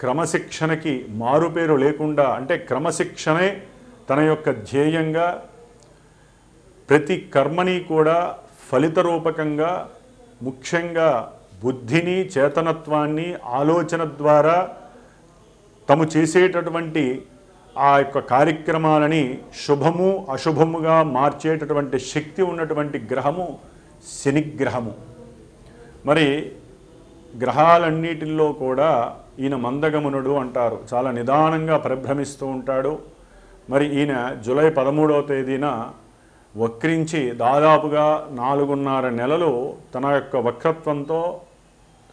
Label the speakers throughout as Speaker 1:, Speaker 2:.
Speaker 1: క్రమశిక్షణకి మారుపేరు లేకుండా అంటే క్రమశిక్షణే తన యొక్క ధ్యేయంగా ప్రతి కర్మని కూడా ఫలిత రూపకంగా ముఖ్యంగా బుద్ధిని చేతనత్వాన్ని ఆలోచన ద్వారా తము చేసేటటువంటి ఆ యొక్క కార్యక్రమాలని శుభము అశుభముగా మార్చేటటువంటి శక్తి ఉన్నటువంటి గ్రహము శనిగ్రహము. మరి గ్రహాలన్నిటిల్లో కూడా ఈయన మందగమనుడు అంటారు. చాలా నిదానంగా పరిభ్రమిస్తూ ఉంటాడు. మరి ఈయన జూలై పదమూడవ తేదీన వక్రించి దాదాపుగా నాలుగున్నర నెలలు తన యొక్క వక్రత్వంతో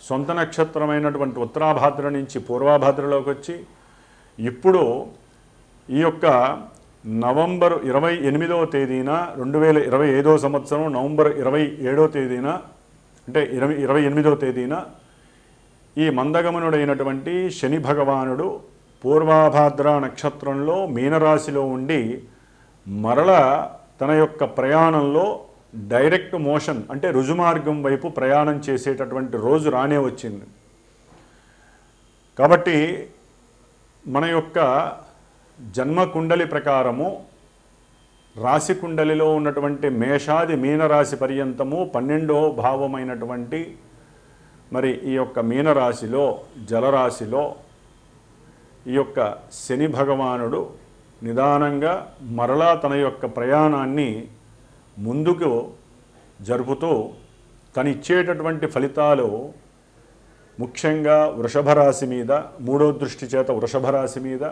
Speaker 1: సొంత నక్షత్రమైనటువంటి ఉత్తరాభాద్ర నుంచి పూర్వాభాద్రలోకి వచ్చి ఇప్పుడు ఈ యొక్క నవంబర్ ఇరవై ఎనిమిదవ తేదీన రెండు వేల ఇరవై ఐదవ సంవత్సరం నవంబర్ ఇరవై ఏడవ తేదీన అంటే ఇరవై ఇరవై ఎనిమిదవ తేదీన ఈ మందగమనుడైనటువంటి శని భగవానుడు పూర్వాభాద్ర నక్షత్రంలో మీనరాశిలో ఉండి మరల తన యొక్క ప్రయాణంలో డైరెక్ట్ మోషన్ అంటే రుజుమార్గం వైపు ప్రయాణం చేసేటటువంటి రోజు రానే వచ్చింది. కాబట్టి మన యొక్క జన్మ కుండలి ప్రకారము రాశి కుండలిలో ఉన్నటువంటి మేషాది మీనరాశి పర్యంతము పన్నెండో భావమైనటువంటి మరి ఈ యొక్క మీనరాశిలో జలరాశిలో ఈ యొక్క శని భగవానుడు నిదానంగా మరలా తన యొక్క ప్రయాణాన్ని ముందుకు జరుపుతూ తనిచ్చేటటువంటి ఫలితాలు ముఖ్యంగా వృషభ రాశి మీద మూడో దృష్టి చేత వృషభ రాశి మీద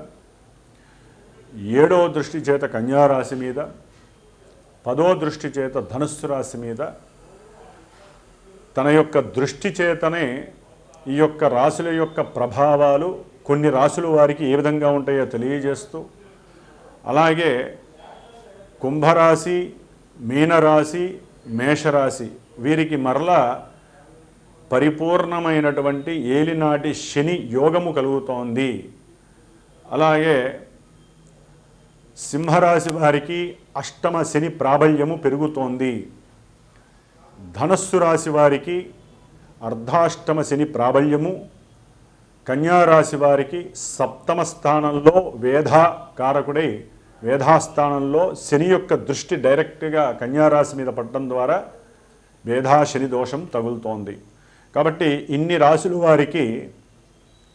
Speaker 1: ఏడో దృష్టి చేత కన్యారాశి మీద పదో దృష్టి చేత ధనుస్సు రాశి మీద తన యొక్క దృష్టి చేతనే ఈ యొక్క రాశుల యొక్క ప్రభావాలు కొన్ని రాశులు వారికి ఏ విధంగా ఉంటాయో తెలియజేస్తూ అలాగే కుంభరాశి మీనరాశి మేషరాశి వీరికి మరలా పరిపూర్ణమైనటువంటి ఏలినాటి శని యోగము కలుగుతోంది. అలాగే సింహరాశి వారికి అష్టమ శని ప్రాబల్యము పెరుగుతోంది. ధనస్సు రాశి వారికి అర్ధాష్టమ శని ప్రాబల్యము. కన్యారాశి వారికి సప్తమ స్థానంలో వేధ కారకుడై. వేధాస్థానంలో శని యొక్క దృష్టి డైరెక్ట్గా కన్యారాశి మీద పడటం ద్వారా వేధా శని దోషం తగులుతోంది. కాబట్టి ఇన్ని రాశుల వారికి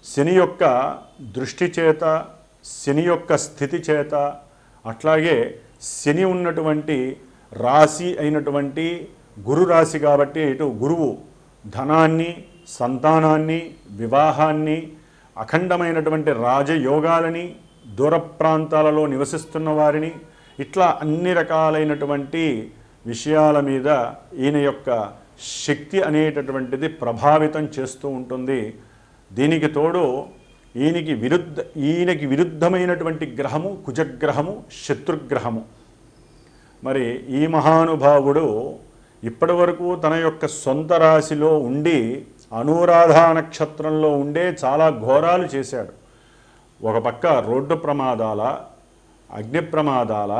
Speaker 1: శని యొక్క దృష్టి చేత శని యొక్క స్థితి చేత అట్లాగే శని ఉన్నటువంటి రాశి అయినటువంటి గురు రాశి కాబట్టి ఇటు గురువు ధనాన్ని సంతానాన్ని వివాహాన్ని అఖండమైనటువంటి రాజయోగాలని దూర ప్రాంతాలలో నివసిస్తున్న వారిని ఇట్లా అన్ని రకాలైనటువంటి విషయాల మీద ఈయన యొక్క శక్తి అనేటటువంటిది ప్రభావితం చేస్తూ ఉంటుంది. దీనికి తోడు ఈయనకి విరుద్ధ ఈయనకి విరుద్ధమైనటువంటి గ్రహము కుజగ్రహము శత్రుగ్రహము. మరి ఈ మహానుభావుడు ఇప్పటి వరకు తన యొక్క సొంత రాశిలో ఉండి అనురాధ నక్షత్రంలో ఉండే చాలా ఘోరాలు చేశాడు. ఒక పక్క రోడ్డు ప్రమాదాల అగ్ని ప్రమాదాల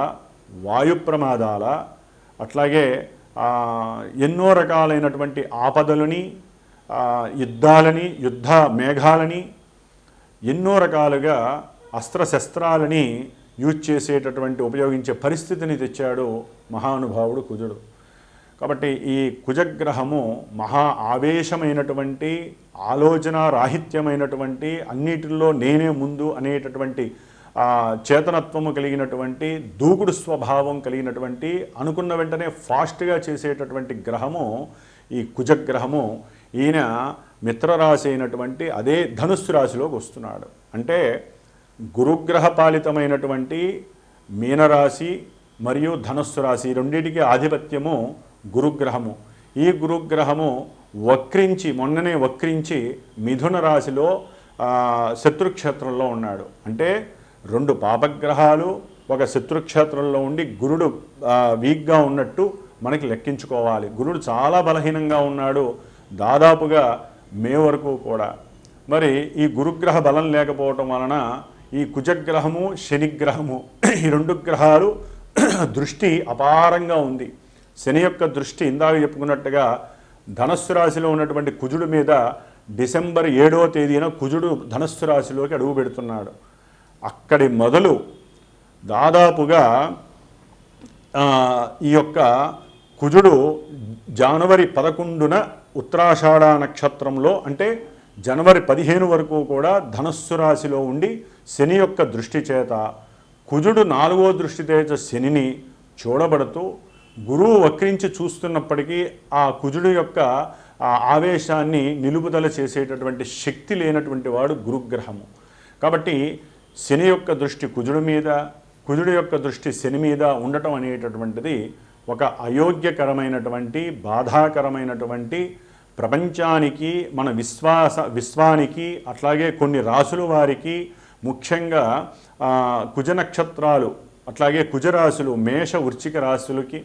Speaker 1: వాయు ప్రమాదాల అట్లాగే ఎన్నో రకాలైనటువంటి ఆపదలని యుద్ధాలని యుద్ధ మేఘాలని ఎన్నో రకాలుగా అస్త్రశస్త్రాలని యూజ్ చేసేటటువంటి ఉపయోగించే పరిస్థితిని తెచ్చాడు మహానుభావుడు కుజుడు. కాబట్టి ఈ కుజగ్రహము మహా ఆవేశమైనటువంటి ఆలోచన రాహిత్యమైనటువంటి అన్నిటిలో నేనే ముందు అనేటటువంటి చేతనత్వము కలిగినటువంటి దూకుడు స్వభావం కలిగినటువంటి అనుకున్న వెంటనే ఫాస్ట్గా చేసేటటువంటి గ్రహము ఈ కుజగ్రహము. ఈయన మిత్రరాశి అయినటువంటి అదే ధనుస్సు రాశిలోకి వస్తున్నాడు. అంటే గురుగ్రహ పాలితమైనటువంటి మీనరాశి మరియు ధనుస్సు రాశి రెండింటికి ఆధిపత్యము గురుగ్రహము. ఈ గురుగ్రహము వక్రించి మొన్ననే వక్రించి మిథున రాశిలో శత్రుక్షేత్రంలో ఉన్నాడు. అంటే రెండు పాపగ్రహాలు ఒక శత్రుక్షేత్రంలో ఉండి గురుడు వీక్గా ఉన్నట్టు మనకి లెక్కించుకోవాలి. గురుడు చాలా బలహీనంగా ఉన్నాడు. దాదాపుగా మే వరకు కూడా. మరి ఈ గురుగ్రహ బలం లేకపోవటం వలన ఈ కుజగ్రహము శనిగ్రహము ఈ రెండు గ్రహాలు దృష్టి అపారంగా ఉంది. శని యొక్క దృష్టి ఇందాక చెప్పుకున్నట్టుగా ధనస్సు రాశిలో ఉన్నటువంటి కుజుడు మీద డిసెంబర్ ఏడవ తేదీన కుజుడు ధనస్సు రాశిలోకి అడుగు పెడుతున్నాడు. అక్కడి మొదలు దాదాపుగా ఈ యొక్క కుజుడు జనవరి పదకొండున ఉత్తరాషాఢ నక్షత్రంలో అంటే జనవరి పదిహేను వరకు కూడా ధనస్సు రాశిలో ఉండి శని యొక్క దృష్టి చేత కుజుడు నాలుగో దృష్టి చేత శనిని చూడబడుతూ గురువు వక్రించి చూస్తున్నప్పటికీ ఆ కుజుడు యొక్క ఆవేశాన్ని నిలుపుదల చేసేటటువంటి శక్తి లేనటువంటి వాడు గురుగ్రహము. కాబట్టి శని యొక్క దృష్టి కుజుడి మీద కుజుడి యొక్క దృష్టి శని మీద ఉండటం అనేటటువంటిది ఒక అయోగ్యకరమైనటువంటి బాధాకరమైనటువంటి ప్రపంచానికి మన విశ్వాస విశ్వానికి అట్లాగే కొన్ని రాసుల వారికి ముఖ్యంగా కుజ నక్షత్రాలు అట్లాగే కుజరాశులు మేష వృచ్చిక రాశులకి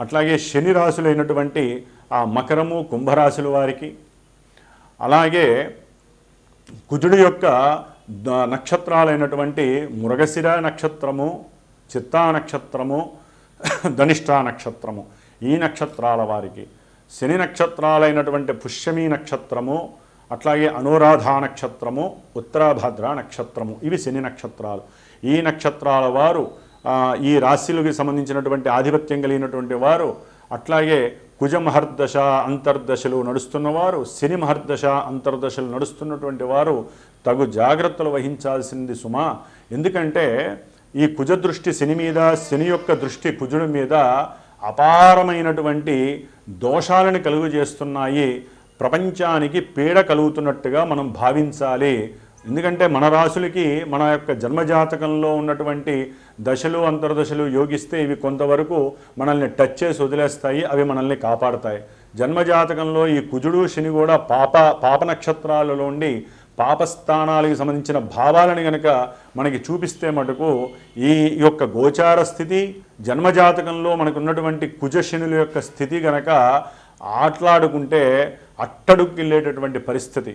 Speaker 1: అట్లాగే శని రాశులైనటువంటి ఆ మకరము కుంభరాశుల వారికి అలాగే కుజుడు యొక్క నక్షత్రాలైనటువంటి మృగశిర నక్షత్రము చిత్తా నక్షత్రము ధనిష్టా నక్షత్రము ఈ నక్షత్రాల వారికి. శని నక్షత్రాలైనటువంటి పుష్యమి నక్షత్రము అట్లాగే అనురాధ నక్షత్రము ఉత్తరాభద్ర నక్షత్రము ఇవి శని నక్షత్రాలు. ఈ నక్షత్రాల వారు ఈ రాశులకు సంబంధించినటువంటి ఆధిపత్యం కలిగినటువంటి వారు అట్లాగే కుజ మహర్దశ అంతర్దశలు నడుస్తున్నవారు శని మహర్దశ అంతర్దశలు నడుస్తున్నటువంటి వారు తగు జాగ్రత్తలు వహించాల్సింది సుమా. ఎందుకంటే ఈ కుజ దృష్టి శని మీద శని యొక్క దృష్టి కుజుడి మీద అపారమైనటువంటి దోషాలను కలుగు చేస్తున్నాయి. ప్రపంచానికి పీడ కలుగుతున్నట్టుగా మనం భావించాలి. ఎందుకంటే మన రాశులకి మన యొక్క జన్మజాతకంలో ఉన్నటువంటి దశలు అంతర్దశలు యోగిస్తే ఇవి కొంతవరకు మనల్ని టచ్ చేసి వదిలేస్తాయి అవి మనల్ని కాపాడతాయి. జన్మజాతకంలో ఈ కుజుడు శని కూడా పాప పాప నక్షత్రాలలో ఉండి పాపస్థానాలకు సంబంధించిన భావాలను గనక మనకి చూపిస్తే మటుకు ఈ యొక్క గోచార స్థితి జన్మజాతకంలో మనకు ఉన్నటువంటి కుజశనుల యొక్క స్థితి గనక ఆట్లాడుకుంటే అట్టడుక్కెళ్ళేటటువంటి పరిస్థితి.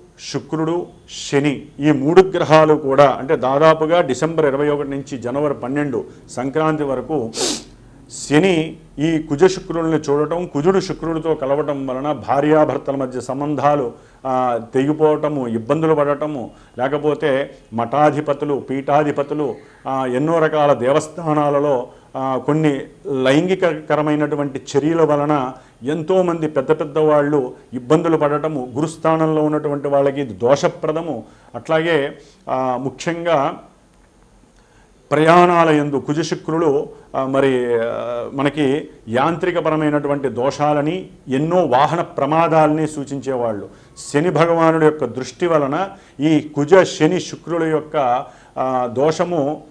Speaker 1: శుక్రుడు శని ఈ మూడు గ్రహాలు కూడా అంటే దాదాపుగా డిసెంబర్ ఇరవై ఒకటి నుంచి జనవరి పన్నెండు సంక్రాంతి వరకు శని ఈ కుజ శుక్రుల్ని చూడటం కుజుడు శుక్రుడితో కలవటం వలన భార్యాభర్తల మధ్య సంబంధాలు తెగిపోవటము ఇబ్బందులు పడటము లేకపోతే మఠాధిపతులు పీఠాధిపతులు ఎన్నో రకాల దేవస్థానాలలో కొన్ని లైంగికకరమైనటువంటి చర్యల వలన ఎంతోమంది పెద్ద పెద్ద వాళ్ళు ఇబ్బందులు పడటము గురుస్థానంలో ఉన్నటువంటి వాళ్ళకి ఇది దోషప్రదము. అట్లాగే ముఖ్యంగా ప్రయాణాల ఎందు కుజశుక్రులు మరి మనకి యాంత్రికపరమైనటువంటి దోషాలని ఎన్నో వాహన ప్రమాదాలని సూచించేవాళ్ళు. శని భగవానుడి యొక్క దృష్టి వలన ఈ కుజ శని శుక్రుల యొక్క దోషము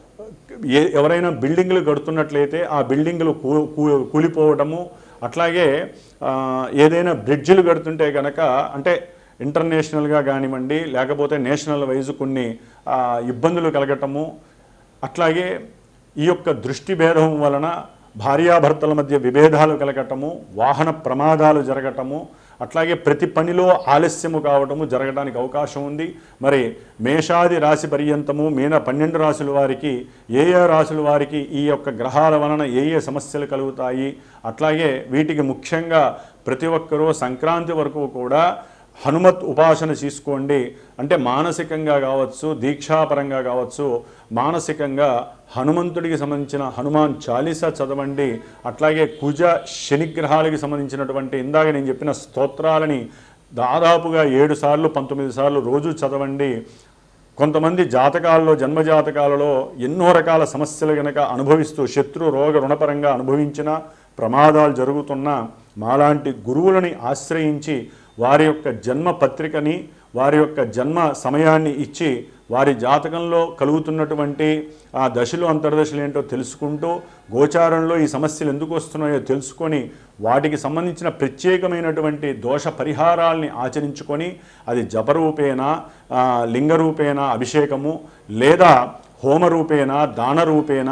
Speaker 1: ఏ ఎవరైనా బిల్డింగ్లు కడుతున్నట్లయితే ఆ బిల్డింగ్లు కూ- కూలిపోవడము అట్లాగే ఏదైనా బ్రిడ్జిలు కడుతుంటే కనుక అంటే ఇంటర్నేషనల్గా కానివ్వండి లేకపోతే నేషనల్ వైజ్ కొన్ని ఇబ్బందులు కలగటము అట్లాగే ఈ యొక్క దృష్టి భేదం వలన భార్యాభర్తల మధ్య విభేదాలు కలగటము వాహన ప్రమాదాలు జరగటము అట్లాగే ప్రతి పనిలో ఆలస్యము కావటము జరగడానికి అవకాశం ఉంది. మరి మేషాది రాశి పర్యంతము మీన పన్నెండు రాశుల వారికి ఏ ఏ రాశుల వారికి ఈ యొక్క గ్రహాల వలన ఏ ఏ సమస్యలు కలుగుతాయి? అట్లాగే వీటికి ముఖ్యంగా ప్రతి ఒక్కరూ సంక్రాంతి వరకు కూడా హనుమత్ ఉపాసన తీసుకోండి అంటే మానసికంగా కావచ్చు దీక్షాపరంగా కావచ్చు మానసికంగా హనుమంతుడికి సంబంధించిన హనుమాన్ చాలీసా చదవండి. అట్లాగే కుజ శనిగ్రహాలకి సంబంధించినటువంటి ఇందాక నేను చెప్పిన స్తోత్రాలని దాదాపుగా ఏడు సార్లు పంతొమ్మిది సార్లు రోజు చదవండి. కొంతమంది జాతకాల్లో జన్మజాతకాలలో ఎన్నో రకాల సమస్యలు గనక అనుభవిస్తూ శత్రు రోగ రుణపరంగా అనుభవించిన ప్రమాదాలు జరుగుతున్న మాలాంటి గురువులని ఆశ్రయించి వారి యొక్క జన్మ పత్రికని వారి యొక్క జన్మ సమయాన్ని ఇచ్చి వారి జాతకంలో కలుగుతున్నటువంటి ఆ దశలు అంతర్దశలు ఏంటో తెలుసుకుంటూ గోచారంలో ఈ సమస్యలు ఎందుకు వస్తున్నాయో తెలుసుకొని వాటికి సంబంధించిన ప్రత్యేకమైనటువంటి దోష పరిహారాల్ని ఆచరించుకొని అది జపరూపేణ లింగరూపేణ అభిషేకము లేదా హోమరూపేణ దానరూపేణ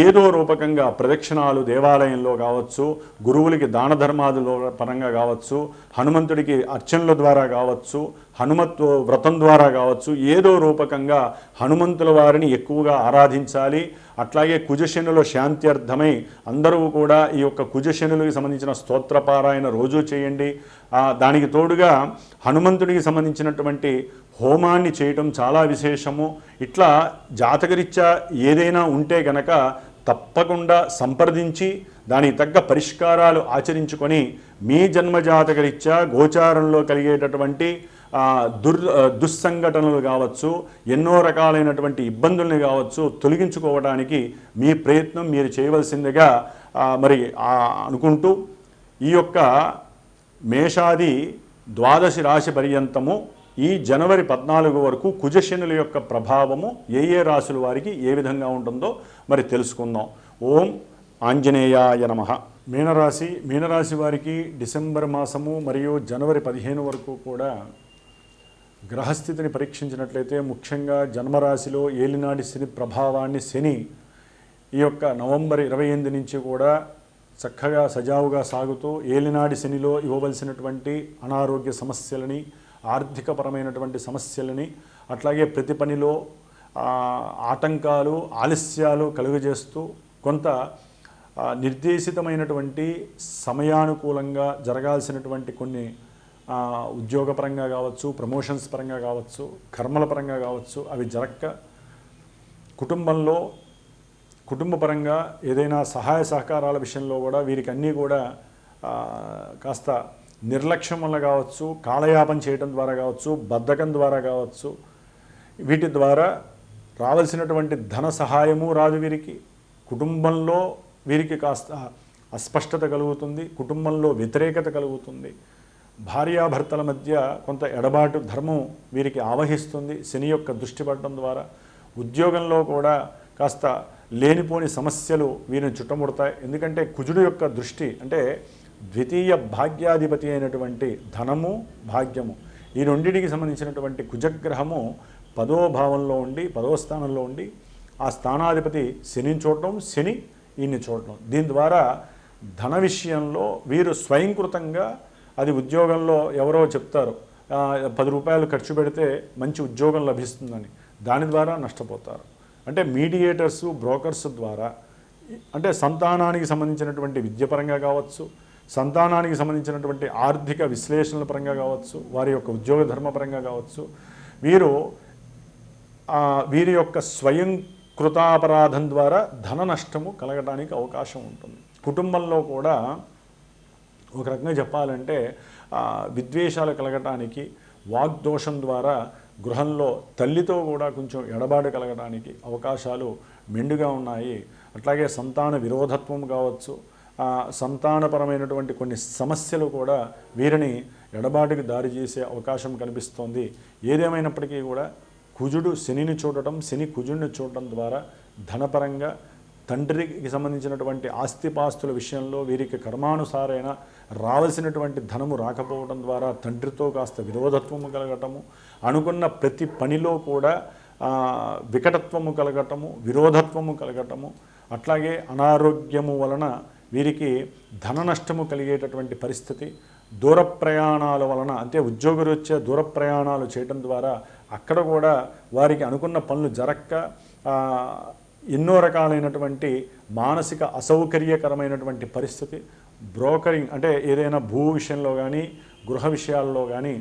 Speaker 1: ఏదో రూపకంగా ప్రదక్షిణాలు దేవాలయంలో కావచ్చు గురువులకి దాన ధర్మాదుల పరంగా కావచ్చు హనుమంతుడికి అర్చనల ద్వారా కావచ్చు హనుమత్ వ్రతం ద్వారా కావచ్చు ఏదో రూపకంగా హనుమంతుల వారిని ఎక్కువగా ఆరాధించాలి. అట్లాగే కుజశనుల శాంత్యర్థమై అందరూ కూడా ఈ యొక్క కుజశనులకు సంబంధించిన స్తోత్రపారాయణ రోజు చేయండి. దానికి తోడుగా హనుమంతుడికి సంబంధించినటువంటి హోమాన్ని చేయటం చాలా విశేషము. ఇట్లా జాతకరీత్యా ఏదైనా ఉంటే గనక తప్పకుండా సంప్రదించి దానికి తగ్గ పరిష్కారాలు ఆచరించుకొని మీ జన్మజాతకరీత్యా గోచారంలో కలిగేటటువంటి దుర్ దుస్సంఘటనలు కావచ్చు ఎన్నో రకాలైనటువంటి ఇబ్బందుల్ని కావచ్చు తొలగించుకోవడానికి మీ ప్రయత్నం మీరు చేయవలసిందిగా మరి అనుకుంటూ ఈ యొక్క మేషాది ద్వాదశి రాశి పర్యంతము ఈ జనవరి పద్నాలుగు వరకు కుజశనుల యొక్క ప్రభావము ఏ ఏ రాశుల వారికి ఏ విధంగా ఉంటుందో మరి తెలుసుకుందాం. ఓం ఆంజనేయాయ నమ. మీనరాశి మీనరాశి వారికి డిసెంబర్ మాసము మరియు జనవరి పదిహేను వరకు కూడా గ్రహస్థితిని పరీక్షించినట్లయితే ముఖ్యంగా జన్మరాశిలో ఏలినాటి శని ప్రభావాన్ని శని ఈ యొక్క నవంబర్ ఇరవై ఎనిమిది నుంచి కూడా చక్కగా సజావుగా సాగుతూ ఏలినాడి శనిలో ఇవ్వవలసినటువంటి అనారోగ్య సమస్యలని ఆర్థికపరమైనటువంటి సమస్యలని అట్లాగే ప్రతి పనిలో ఆటంకాలు ఆలస్యాలు కలుగజేస్తూ కొంత నిర్దేశితమైనటువంటి సమయానుకూలంగా జరగాల్సినటువంటి కొన్ని ఉద్యోగపరంగా కావచ్చు ప్రమోషన్స్ పరంగా కావచ్చు కర్మల పరంగా కావచ్చు అవి జరక్క. కుటుంబంలో కుటుంబపరంగా ఏదైనా సహాయ సహకారాల విషయంలో కూడా వీరికి అన్నీ కూడా కాస్త నిర్లక్ష్యం వల్ల కావచ్చు కాలయాపన చేయడం ద్వారా కావచ్చు బద్ధకం ద్వారా కావచ్చు వీటి ద్వారా రావాల్సినటువంటి ధన సహాయము రాదు వీరికి. కుటుంబంలో వీరికి కాస్త అస్పష్టత కలుగుతుంది కుటుంబంలో వ్యతిరేకత కలుగుతుంది. భార్యాభర్తల మధ్య కొంత ఎడబాటు ధర్మం వీరికి ఆవహిస్తుంది శని యొక్క దృష్టి పడడం ద్వారా. ఉద్యోగంలో కూడా కాస్త లేనిపోని సమస్యలు వీరిని చుట్టముడతాయి. ఎందుకంటే కుజుడు యొక్క దృష్టి అంటే ద్వితీయ భాగ్యాధిపతి అయినటువంటి ధనము భాగ్యము. ఈ రెండింటికి సంబంధించినటువంటి కుజగ్రహము పదో భావంలో ఉండి పదో స్థానంలో ఉండి ఆ స్థానాధిపతి శనిని చూడటం శని ఈయన్ని చూడటం. దీని ద్వారా ధన విషయంలో వీరు స్వయంకృతంగా అది ఉద్యోగంలో ఎవరో చెప్తారు పది రూపాయలు ఖర్చు పెడితే మంచి ఉద్యోగం లభిస్తుందని. దాని ద్వారా నష్టపోతారు. అంటే మీడియేటర్స్ బ్రోకర్స్ ద్వారా అంటే సంతానానికి సంబంధించినటువంటి విద్యపరంగా కావచ్చు సంతానానికి సంబంధించినటువంటి ఆర్థిక విశ్లేషణల పరంగా కావచ్చు వారి యొక్క ఉద్యోగ ధర్మపరంగా కావచ్చు వీరు వీరి యొక్క స్వయం కృతాపరాధం ద్వారా ధన నష్టము కలగడానికి అవకాశం ఉంటుంది. కుటుంబంలో కూడా ఒక రకంగా చెప్పాలంటే విద్వేషాలు కలగటానికి వాగ్దోషం ద్వారా గృహంలో తల్లితో కూడా కొంచెం ఎడబాటు కలగడానికి అవకాశాలు మెండుగా ఉన్నాయి. అట్లాగే సంతాన విరోధత్వం కావచ్చు సంతానపరమైనటువంటి కొన్ని సమస్యలు కూడా వీరిని ఎడబాటుకి దారి చేసే అవకాశం కనిపిస్తోంది. ఏదేమైనప్పటికీ కూడా కుజుడు శనిని చూడటం శని కుజుడిని చూడటం ద్వారా ధనపరంగా తండ్రికి సంబంధించినటువంటి ఆస్తిపాస్తుల విషయంలో వీరికి కర్మానుసారైన రావాల్సినటువంటి ధనము రాకపోవడం ద్వారా తండ్రితో కాస్త విరోధత్వము కలగటము అనుకున్న ప్రతి పనిలో కూడా వికటత్వము కలగటము విరోధత్వము కలగటము అట్లాగే అనారోగ్యము వలన వీరికి ధన నష్టము కలిగేటటువంటి పరిస్థితి దూర ప్రయాణాల వలన అంటే ఉద్యోగరీత్యా దూర ప్రయాణాలు చేయడం ద్వారా అక్కడ కూడా వారికి అనుకున్న పనులు జరక్క ఎన్నో రకాలైనటువంటి మానసిక అసౌకర్యకరమైనటువంటి పరిస్థితి బ్రోకరింగ్ అంటే ఏదైనా భూ విషయంలో కానీ గృహ విషయాల్లో కానీ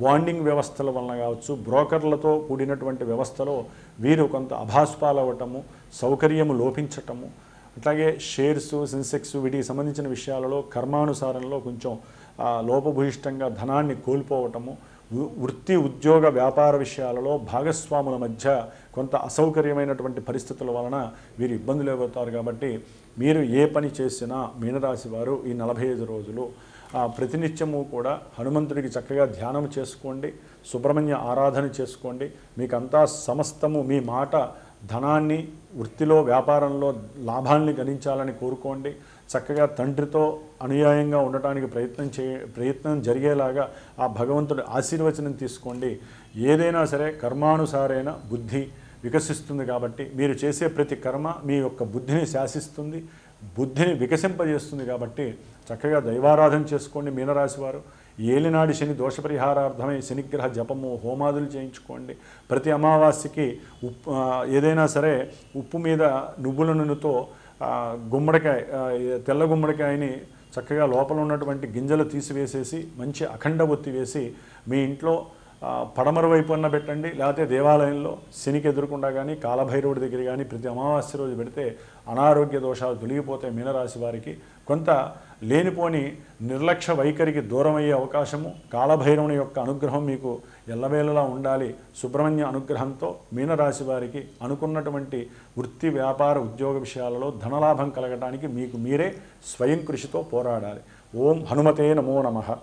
Speaker 1: బాండింగ్ వ్యవస్థల వలన కావచ్చు బ్రోకర్లతో కూడినటువంటి వ్యవస్థలో వీరు కొంత అభాస్పాలవ్వటము సౌకర్యము లోపించటము అట్లాగే షేర్స్ సెన్సెక్స్ వీటికి సంబంధించిన విషయాలలో కర్మానుసారంలో కొంచెం లోపభూయిష్టంగా ధనాన్ని కోల్పోవటము వృత్తి ఉద్యోగ వ్యాపార విషయాలలో భాగస్వాముల మధ్య కొంత అసౌకర్యమైనటువంటి పరిస్థితుల వలన వీరు ఇబ్బందులు ఎదుగుతారు కాబట్టి మీరు ఏ పని చేసినా మీనరాశి వారు ఈ నలభై ఐదు రోజులు ఆ, ప్రతినిత్యము కూడా హనుమంతుడికి చక్కగా ధ్యానం చేసుకోండి సుబ్రహ్మణ్య ఆరాధన చేసుకోండి. మీకంతా సమస్తము మీ మాట ధనాన్ని వృత్తిలో వ్యాపారంలో లాభాన్ని గణించాలని కోరుకోండి. చక్కగా తండ్రితో అనుయాయంగా ఉండటానికి ప్రయత్నం చే ప్రయత్నం జరిగేలాగా ఆ భగవంతుడి ఆశీర్వచనం తీసుకోండి. ఏదైనా సరే కర్మానుసారైన బుద్ధి వికసిస్తుంది కాబట్టి మీరు చేసే ప్రతి కర్మ మీ యొక్క బుద్ధిని శాసిస్తుంది బుద్ధిని వికసింపజేస్తుంది కాబట్టి చక్కగా దైవారాధన చేసుకోండి మీనరాశివారు. ఏలినాడి శని దోషపరిహారార్థమై శనిగ్రహ జపము హోమాదులు చేయించుకోండి. ప్రతి అమావాస్యకి ఉప్పు ఏదైనా సరే ఉప్పు మీద నువ్వుల నూనెతో గుమ్మడికాయ తెల్ల గుమ్మడికాయని చక్కగా లోపల ఉన్నటువంటి గింజలు తీసివేసేసి మంచి అఖండ ఒత్తి వేసి మీ ఇంట్లో పడమర వైపు అన్న పెట్టండి లేకపోతే దేవాలయంలో శనికి ఎదురకుండా కానీ కాలభైరవుడి దగ్గర కానీ ప్రతి అమావాస్య రోజు పెడితే అనారోగ్య దోషాలు తొలగిపోతాయి మీనరాశి వారికి. కొంత లేనిపోని నిర్లక్ష్య వైఖరికి దూరం అయ్యే అవకాశము కాలభైరవుని యొక్క అనుగ్రహం మీకు ఎల్లవేళలా ఉండాలి. సుబ్రహ్మణ్య అనుగ్రహంతో మీనరాశి వారికి అనుకున్నటువంటి వృత్తి వ్యాపార ఉద్యోగ విషయాలలో ధనలాభం కలగడానికి మీకు మీరే స్వయం కృషితో పోరాడాలి. ఓం హనుమతే నమో నమః.